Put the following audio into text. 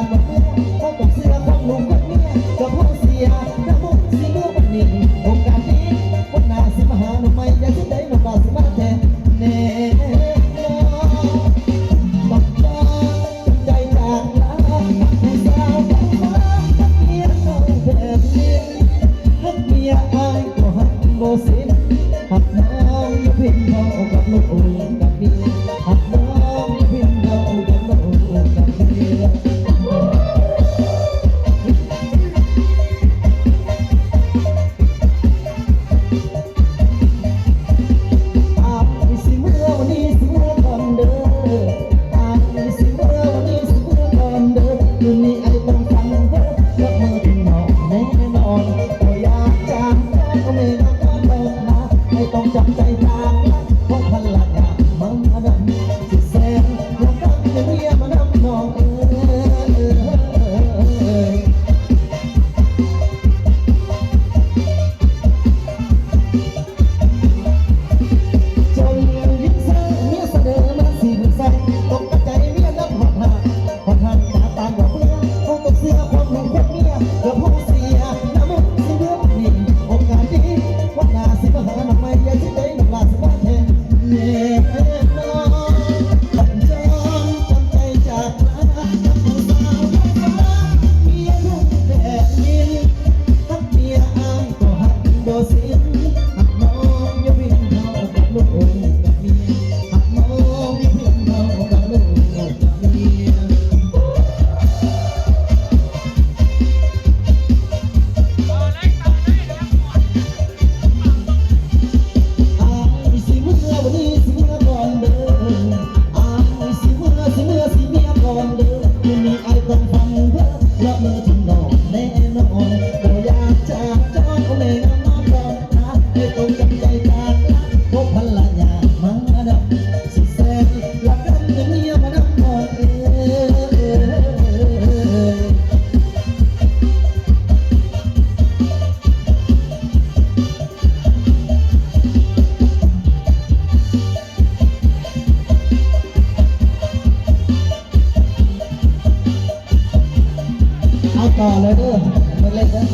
านบอกเมื่อพบบอกเสื้อของลุงเนี้ยกับพวกเสียน้ำมุกสิลูกบันนิ่งโอกาสนี้คนหนาสิมหาหนุ่มไม่ยากจะไนุ่บ่าสิมาแทนเน่หักน้องอย่าเพ่งเบากับลูกอุ่น Thank you. เอาต่อเลยเด้อไม่เล่นนะ